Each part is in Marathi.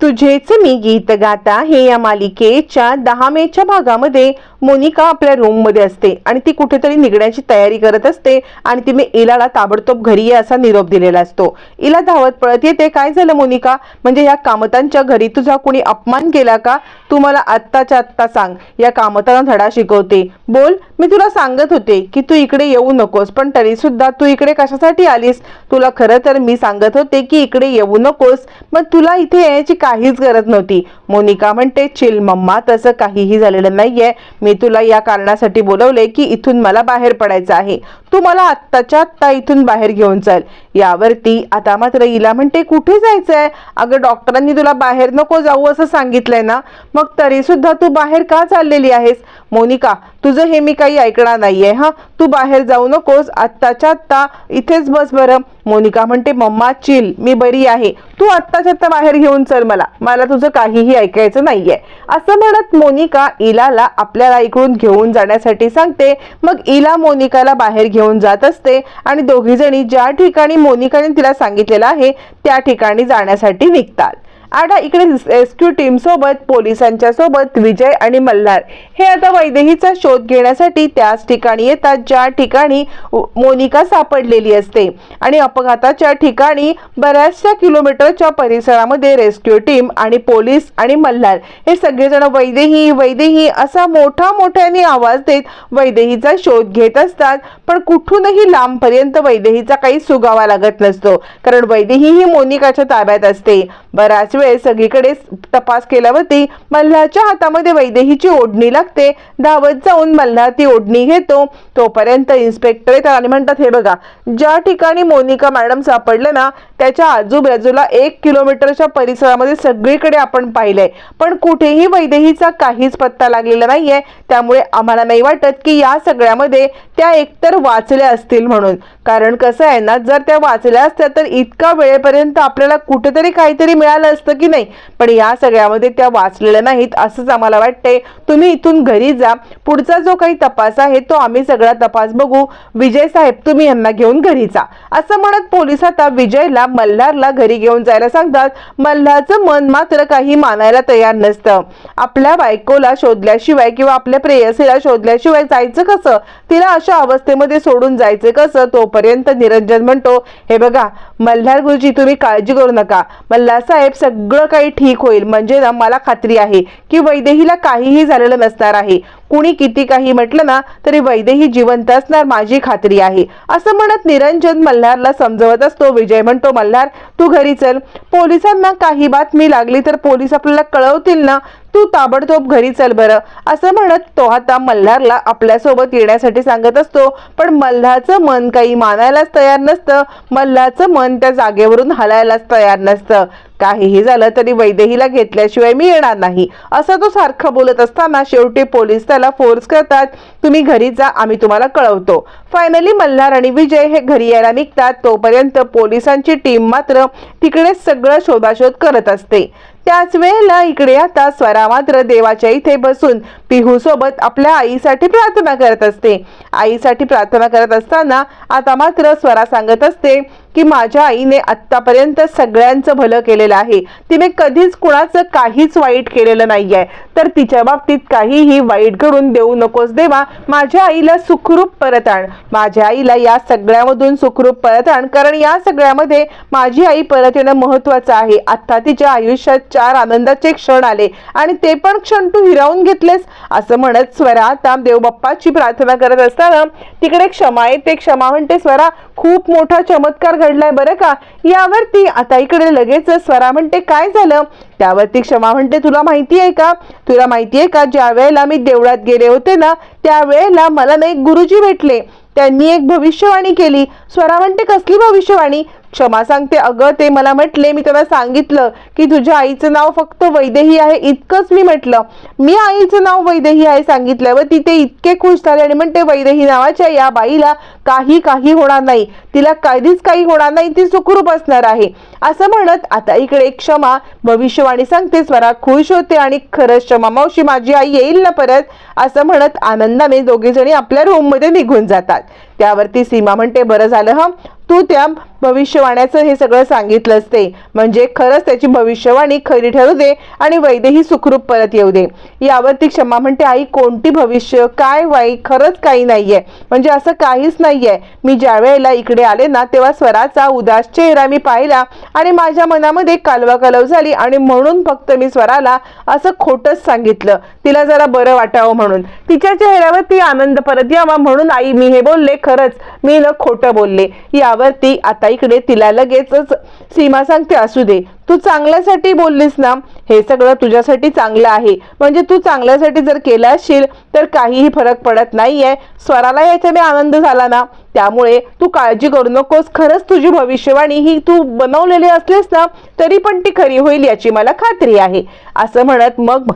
तुझेच मी गीत गाता हे या मालिकेच्या दहा मेच्या भागामध्ये मोनिका आपल्या रूममध्ये असते आणि ती कुठेतरी निघण्याची तयारी करत असते आणि तिने इलाला ताबडतोब घरी ये असा निरोप दिलेला असतो. इला धावत पळत येते. काय झालं मोनिका? म्हणजे या कामतांच्या घरी तुझा कुणी अपमान केला का? तू मला आत्ताच्या आत्ता सांग. या कामतांना धडा शिकवते. बोल मी तुला सांगत होते की तू इकडे येऊ नकोस पण तरी सुद्धा तू इकडे कशासाठी आलीस? तुला खरं तर मी सांगत होते की इकडे येऊ नकोस मग तुला इथे यायची काहीच गरज नव्हती. मोनिका म्हणते चिल मम्मा तसं काहीही झालेलं नाहीये. मी तुला या कारणासाठी बोलवले की इथून मला बाहेर पडायचं आहे. तू मला आत्ताच्या आत्ता इथून बाहेर घेऊन चल. यावरती आता मात्र इला म्हणते कुठे जायचंय? अगं डॉक्टरांनी तुला बाहेर नको जाऊ असं सांगितलंय ना? मग तरी सुद्धा तू बाहेर का चाललेली आहेस? मोनिका तुझं हे मी काही ऐकणार नाहीये हा? तू बाहेर जाऊ नकोस. आत्ताच्या आत्ता इथेच बस बरं. मोनिका म्हणते मम्मा चिल मी बरी आहे. तू आत्ताच्या आत्ता बाहेर घेऊन चल मला. मला तुझं काहीही ऐकायचं नाहीये. असं म्हणत मोनिका इलाला आपल्याला इकडून घेऊन जाण्यासाठी सांगते मग इला मोनिकाला बाहेर घेऊन जात असते आणि दोघी जणी ज्या ठिकाणी मोनिकाने तिला सांगितलेलं आहे त्या ठिकाणी जाण्यासाठी निघतात. आता इकडे रेस्क्यू टीम सोबत पोलिसांच्या सोबत विजय आणि मल्हार. हे आता वैदेहीचा शोध घेण्यासाठी त्याच ठिकाणी येतात ज्या ठिकाणी मोनिका सापडलेली असते. आणि अपघाताच्या ठिकाणी बऱ्याचशा किलोमीटरच्या परिसरामध्ये रेस्क्यू टीम आणि पोलीस आणि मल्हार. हे सगळेजण वैदेही वैदेही असा मोठा मोठ्याने आवाज देत वैदेहीचा शोध घेत असतात पण कुठूनही लांबपर्यंत वैदेहीचा काही सुगावा लागत नसतो. कारण वैदेही ही मोनिकाच्या ताब्यात असते. बराच वेळ सगळीकडे तपास केल्यावरती मल्हारच्या हातामध्ये वैदेहीची ओढणी लागते. धावत जाऊन मल्हार ती ओढणी घेतो. तोपर्यंत इन्स्पेक्टर येतात आणि म्हणतात हे बघा ज्या ठिकाणी मोनिका मॅडम सापडलं ना त्याच्या आजूबाजूला एक किलोमीटरच्या परिसरामध्ये सगळीकडे आपण पाहिलंय. पण कुठेही वैदेहीचा काहीच पत्ता लागलेला नाहीये. त्यामुळे आम्हाला नाही वाटत की या सगळ्यामध्ये त्या एकतर वाचल्या असतील म्हणून. कारण कसं आहे ना जर त्या वाचल्या असत्या तर इतका वेळेपर्यंत आपल्याला कुठेतरी काहीतरी मिळालं असतं. की नाही? पण या सगळ्यामध्ये त्या वाचलेल्या नाहीत असंच आम्हाला वाटतंय. तुम्ही इथून घरी जा. पुढचा जो काही तपास आहे तो आम्ही सगळा तपास बघू. विजय साहेब तुम्ही यांना घेऊन घरी जा. असं म्हणत पोलीस आता विजयला मल्हारला घरी घेऊन जायला सांगतात. मल्हारचं मन मात्र काही मानायला तयार नसतं. आपल्या बायकोला शोधल्याशिवाय किंवा आपल्या प्रेयसीला शोधल्याशिवाय जायचं कसं? तिला अशा अवस्थेमध्ये सोडून जायचं कसं? तोपर्यंत निरंजन म्हणतो हे बघा मल्हार गुरुजी तुम्ही काळजी करू नका. मल्हार साहेब सगळं सगळं काही ठीक होईल. म्हणजे ना मला खात्री आहे की वैदेहीला काहीही झालेलं नसणार आहे. कुणी किती काही म्हटलं ना तरी वैदेही जिवंत असणार माझी खात्री आहे. असं म्हणत निरंजन मल्हारला समजवत असतो. विजय म्हणतो मल्हार तू घरी चल. पोलिसांना काही बातमी लागली तर पोलीस आपल्याला कळवतील ना. तू ताबडतोब घरी चल बरं. असं म्हणत तो आता मल्हारला आपल्यासोबत येण्यासाठी सांगत असतो. पण मल्हारचं मन काही मानायलाच तयार नसतं. मल्हारचं मन त्या जागेवरून हलायलाच तयार नसतं. काहीही झालं तरी वैदेहीला घेतल्याशिवाय मी येणार नाही. असं तो सारखं बोलत असताना शेवटी पोलीस त्याला फोर्स करतात. तुम्ही घरी जा आम्ही तुम्हाला कळवतो. फायनली मल्हार आणि विजय हे घरी यायला निघतात. तोपर्यंत पोलिसांची टीम मात्र तिकडे सगळं शोधाशोध करत असते. त्याच वेळेला इकडे आता स्वरा मात्र देवाच्या इथे बसून पिहू सोबत आपल्या आईसाठी प्रार्थना करत असते. आईसाठी प्रार्थना करत असताना आता मात्र स्वरा सांगत असते की माझ्या आईने आत्तापर्यंत सगळ्यांचं भलं केलेलं आहे. तिने कधीच कुणाचं काहीच वाईट केलेलं नाही आहे तर तिच्या बाबतीत काहीही वाईट घडून देऊ नकोस देवा. माझ्या आईला सुखरूप परत आण माझ्या आईला या सगळ्यामधून सुखरूप परत आण कारण या सगळ्यामध्ये माझी आई परत येणं महत्वाचं आहे. आत्ता तिच्या आयुष्यात चार आनंदाचे क्षण आले आणि ते पण क्षण तू हिरावून घेतलेस असं म्हणत स्वरा त्या देवबाप्पाची प्रार्थना करत असताना तिकडे क्षमा येते क्षमा म्हणते स्वरा खूप मोठा चमत्कार घडलाय बरं का? यावरती आता इकडे लगेच स्वरा म्हणते काय झालं? त्यावरती क्षमा म्हणते तुला माहिती आहे का? तुला माहिती आहे का? ज्या वेळेला मी देवळात गेले होते ना त्यावेळेला मला ना एक गुरुजी भेटले. त्यांनी एक भविष्यवाणी केली. स्वरा म्हणते कसली भविष्यवाणी? क्षमा सांगते. अगं ते मला म्हटले मी त्यांना सांगितलं की तुझ्या आईचं नाव फक्त वैदेही आहे इतकंच मी म्हटलं. मी आईचं नाव वैदेही आहे सांगितलं व तिथे इतके खुश झाले आणि म्हणते वैदेही नावाच्या या बाईला काही काही होणार नाही. तिला कधीच काही होणार नाही ती सुखरूप असणार आहे. असं म्हणत आता इकडे क्षमा भविष्यवाणी सांगते स्वरा खुश होते आणि खरंच क्षमा मावशी माझी आई येईल ना परत? असं म्हणत आनंदाने दोघे जणी आपल्या रूममध्ये निघून जातात. त्यावरती सीमा म्हणते बरं झालं हं. तू त्या भविष्यवाण्याचं हे सगळं सांगितलं असते. म्हणजे खरंच त्याची भविष्यवाणी खरी ठरू दे आणि वैदेही सुखरूप परत येऊ दे. यावरती क्षमा म्हणते आई कोणती भविष्य? काय वाई? खरंच काही नाहीये. म्हणजे असं काहीच नाहीये. मी ज्या वेळेला इकडे आले ना तेव्हा स्वराचा उदास चेहरा मी पाहिला आणि माझ्या मनामध्ये कालवा कालव झाली आणि म्हणून फक्त मी स्वराला असं खोटंच सांगितलं. तिला जरा बरं वाटावं म्हणून. तिच्या चेहऱ्यावर ती आनंद परत यावा म्हणून आई मी हे बोलले खरंच मी न खोटं बोलले. यावर ती आता इकडे तिला लगेचच सीमा सांगते असू दे. तू चांगल्यासाठी बोललीस ना हे सगळं तुझ्यासाठी चांगलं आहे. म्हणजे तू चांगल्यासाठी जर केलं असशील तर काहीही फरक पडत नाहीये. स्वराला याच्याने आनंद झाला ना. त्यामुळे तू काळजी करू नकोस. खरंच तुझी भविष्यवाणी ही तू बनवलेली असलीस ना तरी पण ती खरी होईल याची मला खात्री आहे. असं म्हणत मग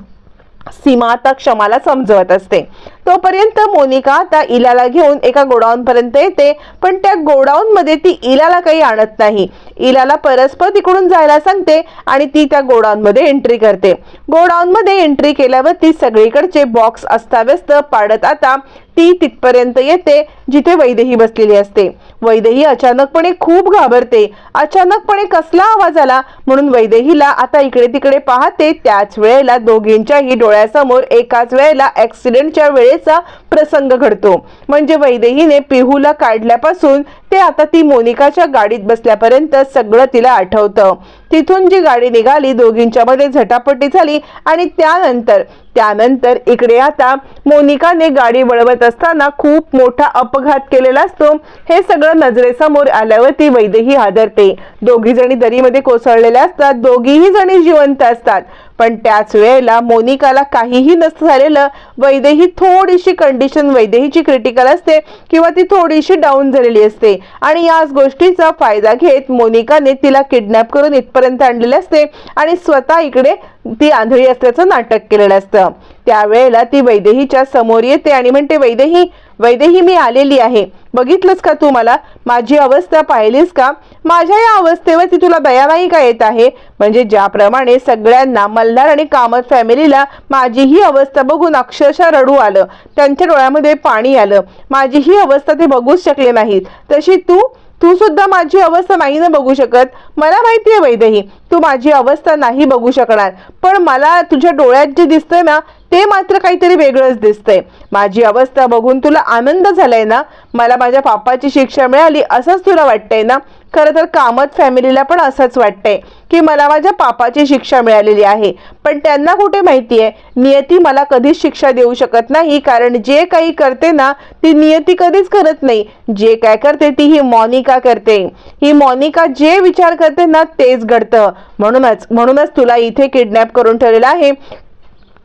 सीमा आता क्षमाला समजवत असते. तोपर्यंत मोनिका त्या इलाला घेऊन एका गोडाऊन पर्यंत येते पण त्या गोडाऊन मध्ये ती इलाला काही आणत नाही. इलाला परस्पर तिकडून जायला सांगते आणि ती त्या गोडाऊन मध्ये एंट्री करते. गोडाऊन मध्ये एंट्री केल्यावर ती सगळीकडचे बॉक्स अस्ताव्यस्त पाडत आता ती तिथपर्यंत येते जिथे वैदेही बसलेली असते. वैदेही अचानकपणे खूप घाबरते. अचानकपणे कसला आवाज आला? म्हणून वैदेहीला आता इकडे तिकडे पाहते. त्याच वेळेला दोघींच्याही डोळ्यासमोर एकाच वेळेला ऍक्सिडेंटच्या वेळेचा प्रसंग घडतो. म्हणजे वैदेहीने पिहूला काढल्यापासून ते आता ती मोनिकाच्या गाडीत बसल्यापर्यंत सगळं तिला आठवतं. तिथून जी गाडी निघाली दोघींच्या मध्ये झटापटी झाली आणि त्यानंतर त्यानंतर इकडे आता मोनिकाने गाडी वळवत असताना खूप मोठा अपघात केलेला असतो. हे सगळं नजरेसमोर आल्यावर ती वैदेही हादरते. दोघी जणी दरीमध्ये कोसळलेल्या असतात दोघीही जणी जिवंत असतात. पण त्याच वेळेला मोनिकाला काहीही नसतं झालेलं वैदेही थोडीशी कंडिशन वैदेहीची क्रिटिकल असते किंवा ती थोडीशी डाऊन झालेली असते. आणि याच गोष्टीचा फायदा घेत मोनिकाने तिला किडनॅप करून इथपर्यंत आणलेले असते आणि स्वतः इकडे ती आंधळी असल्याचं नाटक केलेलं असतं. त्यावेळेला ती वैदेहीच्या समोर येते आणि म्हणते वैदेही वैदेही मी आलेली आहे. बघितलंस का तू मला? माझी अवस्था पाहिलीस का? माझ्या या अवस्थेवरती तुला दया नाही का येत आहे? म्हणजे ज्याप्रमाणे सगळ्यांना मल्हार आणि कामत फॅमिलीला माझी ही अवस्था बघून अक्षरशः रडू आलं. त्यांच्या डोळ्यामध्ये पाणी आलं. माझी ही अवस्था ते बघूच शकले नाहीत. तशी तू? तू सुद्धा माझी अवस्था नाही ना बघू शकत? मला माहिती आहे वैद्यही तू माझी अवस्था नाही बघू शकणार. पण मला तुझ्या डोळ्यात जे दिसतंय ना ते मात्र काहीतरी वेगळंच दिसतंय. माझी अवस्था बघून तुला आनंद झालाय ना? मला माझ्या पापाची शिक्षा मिळाली असंच तुला वाटतंय ना? खरं तर कामत फॅमिलीला पण असंच वाटतंय की मला माझ्या पापाची शिक्षा मिळालेली आहे. पण त्यांना कुठे माहिती आहे? नियती मला कधीच शिक्षा देऊ शकत नाही कारण जे काही करते ना ती नियती कधीच करत नाही. जे काय करते ती ही मॉनिका करते. ही मॉनिका जे विचार करते ना तेच घडतं. म्हणूनच म्हणूनच तुला इथे किडनॅप करून ठेवलेलं आहे.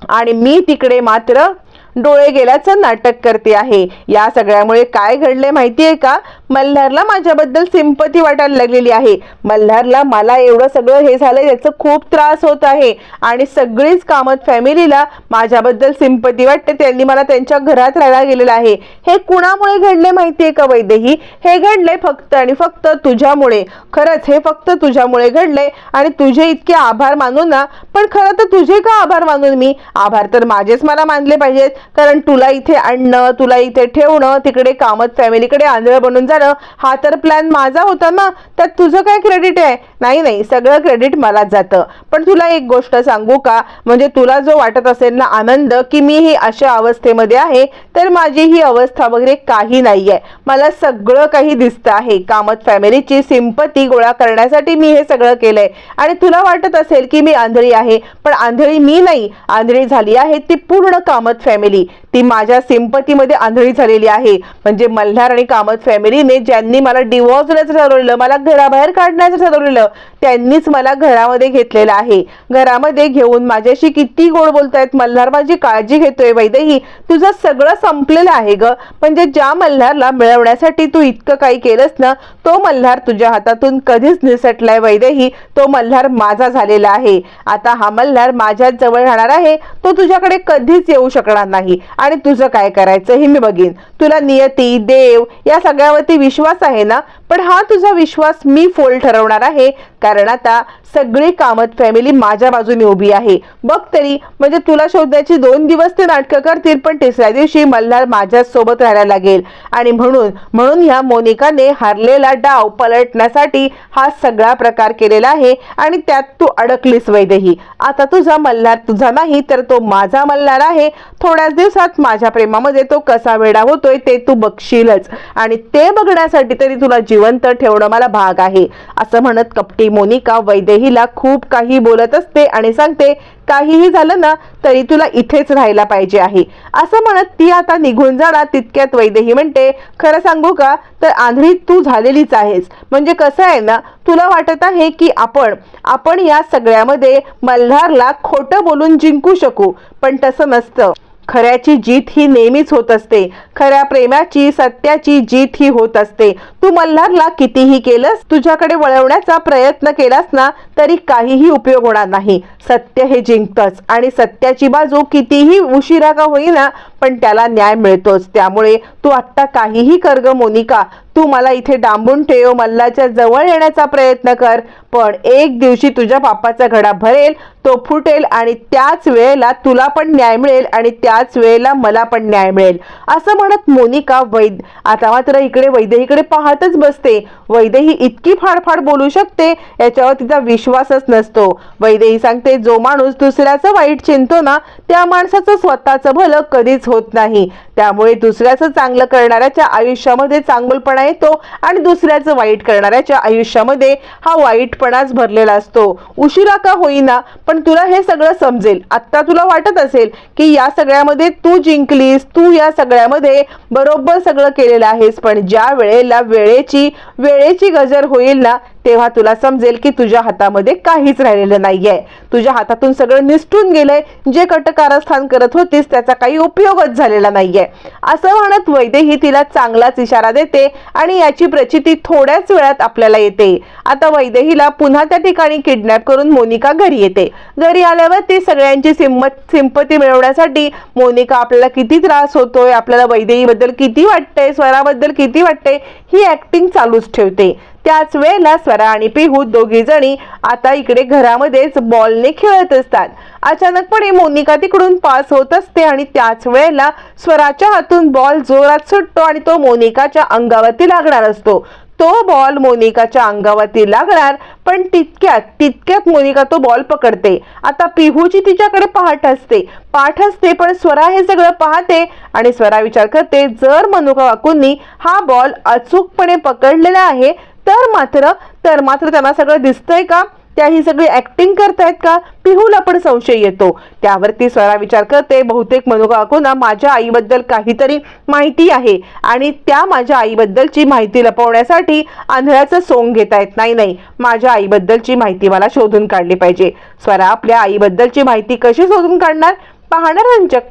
आणि मी तिकडे मात्र डोळे गेल्याचं नाटक करते आहे. या सगळ्यामुळे काय घडले माहितीये का? मल्हारला माझ्याबद्दल सिंपती वाटायला लागलेली आहे. मल्हारला मला एवढं सगळं हे झालं याचं खूप त्रास होत आहे. आणि सगळीच कामत फॅमिलीला माझ्याबद्दल सिंपती वाटते त्यांनी मला त्यांच्या घरात राहायला गेलेलं आहे. हे कुणामुळे घडले माहितीये का वैदेही? हे घडले फक्त आणि फक्त तुझ्यामुळे. खरंच हे फक्त तुझ्यामुळे घडले आणि तुझे इतके आभार मानू ना पण खरं तर तुझे का आभार मानून मी? आभार तर माझेच मला मानले पाहिजेत. कारण तुला इथे आणणं तुला इथे ठेवणं तिकडे कामत फॅमिलीकडे आंधळ बनून जाणं हा तर प्लॅन माझा होता ना. त्यात तुझं काय क्रेडिट आहे? नाही नाही सगळं क्रेडिट मलाच जातं. पण तुला एक गोष्ट सांगू का? म्हणजे तुला जो वाटत असेल ना आनंद की मी ही अशा अवस्थेमध्ये आहे तर माझी ही अवस्था वगैरे काही नाही आहे मला सगळं काही दिसतं आहे. कामत फॅमिलीची सिंपती गोळा करण्यासाठी मी हे सगळं केलंय. आणि तुला वाटत असेल की मी आंधळी आहे पण आंधळी मी नाही. आंधळी झाली आहे ती पूर्ण कामत फॅमिली ती माझ्या सिंपतीमध्ये आंधळी झालेली आहे. म्हणजे मल्हार आणि कामत फॅमिली फॅमिलीने ज्यांनी मला डिवॉर्स देण्याचं ठरवलेलं मला घराबाहेर काढण्याचं ठरवलेलं त्यांनीच मला घरामध्ये घेतलेलं आहे. घरामध्ये घेऊन माझ्याशी किती गोड बोलतायत मल्हार माझी काळजी घेतोय वैदेही तुझं सगळं संपलेलं आहे ग. म्हणजे ज्या मल्हारला मिळवण्यासाठी तू इतकं काही केलंस ना तो मल्हार तुझ्या हातातून कधीच निसटलाय वैदेही तो मल्हार माझा झालेला आहे. आता हा मल्हार माझ्याच जवळ राहणार आहे तो तुझ्याकडे कधीच येऊ शकणार नाही. आणि तुझं काय करायचं हे मी बघीन. तुला नियती देव या सगळ्यावरती माझ्यावरती विश्वास आहे ना? पण हा तुझा विश्वास मी फोल ठरवणार आहे. कारण आता सगळी कामत फॅमिली माझ्या बाजूने उभी आहे. बघ तरी म्हणजे तुला शोधण्याची दोन दिवस ते नाटकं करतील पण तिसऱ्या दिवशी मल्हार माझ्याच सोबत राहायला लागेल. आणि म्हणून म्हणून ह्या मोनिकाने हरलेला डाव पलटण्यासाठी हा सगळा प्रकार केलेला आहे. आणि त्यात तू अडकलीस वैदेही. आता तुझा मल्हार तुझा नाही तर तो माझा मल्हार आहे. थोड्याच दिवसात माझ्या प्रेमामध्ये तो कसा वेडा होतोय ते तू बघशीलच. आणि ते बघ बघण्यासाठी तरी तुला जिवंत ठेवणं मला भाग आहे. असं म्हणत कपटी मोनिका वैदेहीला खूप काही बोलत असते आणि सांगते काहीही झालं ना तरी तुला इथेच राहायला पाहिजे आहे. असं म्हणत ती आता निघून जाणार. तितक्यात वैदेही म्हणते खरं सांगू का? तर आंधळी तू झालेलीच आहेस. म्हणजे कसं आहे ना तुला वाटत आहे की आपण आपण या सगळ्यामध्ये मल्हारला खोटं बोलून जिंकू शकू पण तसं नसतं. खऱ्याची जीत ही नेहमीच होत असते. खऱ्या प्रेमाची सत्याची जीत ही होत असते. तू मल्हारला कितीही केलंस तुझ्याकडे वळवण्याचा प्रयत्न केलास ना तरी काहीही उपयोग होणार नाही. सत्य हे जिंकतच आणि सत्याची बाजू कितीही उशिरा का होईना पण त्याला न्याय मिळतोच. त्यामुळे तू आत्ता काहीही कर्ग मोनिका तू मला इथे डांबून ठेव मल्लाच्या जवळ येण्याचा प्रयत्न कर. पण एक दिवशी तुझ्या बापाचा घडा भरेल तो फुटेल आणि त्याच वेळेला तुला पण न्याय मिळेल आणि त्याच वेळेला मला पण न्याय मिळेल. असं म्हणत मोनिका वैद आता मात्र इकडे वैदेहीकडे पाहतच बसते. वैदेही इतकी फाडफाड बोलू शकते याच्यावर तिचा विश्वासच नसतो. वैदेही सांगते जो माणूस दुसऱ्याचं वाईट चिंतो ना त्या माणसाचं स्वतःचं भलं कधीच होत नाही. त्यामुळे दुसऱ्याचं चांगलं करणाऱ्याच्या आयुष्यामध्ये चांगलपणा येतो आणि दुसऱ्याचं वाईट करणाऱ्याच्या आयुष्यामध्ये हा वाईटपणाच भरलेला असतो. उशिरा का होईना पण तुला हे सगळं समजेल. आत्ता तुला वाटत असेल की या सगळ्यामध्ये तू जिंकलीस तू या सगळ्यामध्ये बरोबर सगळं केलेलं आहेस पण ज्या वेळेला वेळेची वेळेची गजर होईल ना तेव्हा तुला समजेल की तुझ्या हातामध्ये काहीच राहिलेलं नाहीये. तुझ्या हातातून सगळं निसटून गेलंय. जे कटकारस्थान करत होतीस त्याचा काही उपयोगच झालेला नाहीये. असं म्हणत वैदेही तिला चांगलाच इशारा देते आणि याची प्रचिती थोड्याच वेळात आपल्याला येते. आता वैदेहीला पुन्हा त्या ठिकाणी किडनॅप करून मोनिका घरी येते. घरी आल्यावर ती सगळ्यांची सिंमत सिंपती मिळवण्यासाठी मोनिका आपल्याला किती त्रास होतोय आपल्याला वैदेहीबद्दल किती वाटतंय स्वराबद्दल किती वाटतंय ही ऍक्टिंग चालूच ठेवते. त्याच वेळेला स्वरा आणि पिहू दोघी जणी आता इकडे घरामध्येच बॉलने खेळत असतात. अचानकपणे मोनिका तिकडून पास होत असते आणि त्याच वेळेला स्वराच्या हातून बॉल जोरात सुटतो आणि तो मोनिकाच्या अंगावरती लागणार असतो. तो बॉल मोनिकाच्या अंगावरती लागणार पण तितक्यात तितक्यात मोनिका तो बॉल पकडते. आता पिहूची तिच्याकडे पाहत असते. पाठ असते पण स्वरा हे सगळं पाहते आणि स्वरा विचार करते जर मनुका वाकूंनी हा बॉल अचूकपणे पकडलेला आहे तर मात्र तर मात्र त्यांना सगळं दिसतंय का? त्या ही सगळी ऍक्टिंग करतायत का? पिहूला पण संशय येतो. त्यावरती स्वरा विचार करते बहुतेक मनुका काकूंना माझ्या आईबद्दल काहीतरी माहिती आहे आणि त्या माझ्या आईबद्दलची माहिती लपवण्यासाठी आंधळ्याचं सोंग घेता येत नाही नाही माझ्या आईबद्दलची माहिती मला शोधून काढली पाहिजे. स्वरा आपल्या आईबद्दलची माहिती कशी शोधून काढणार? पाहणार रंजक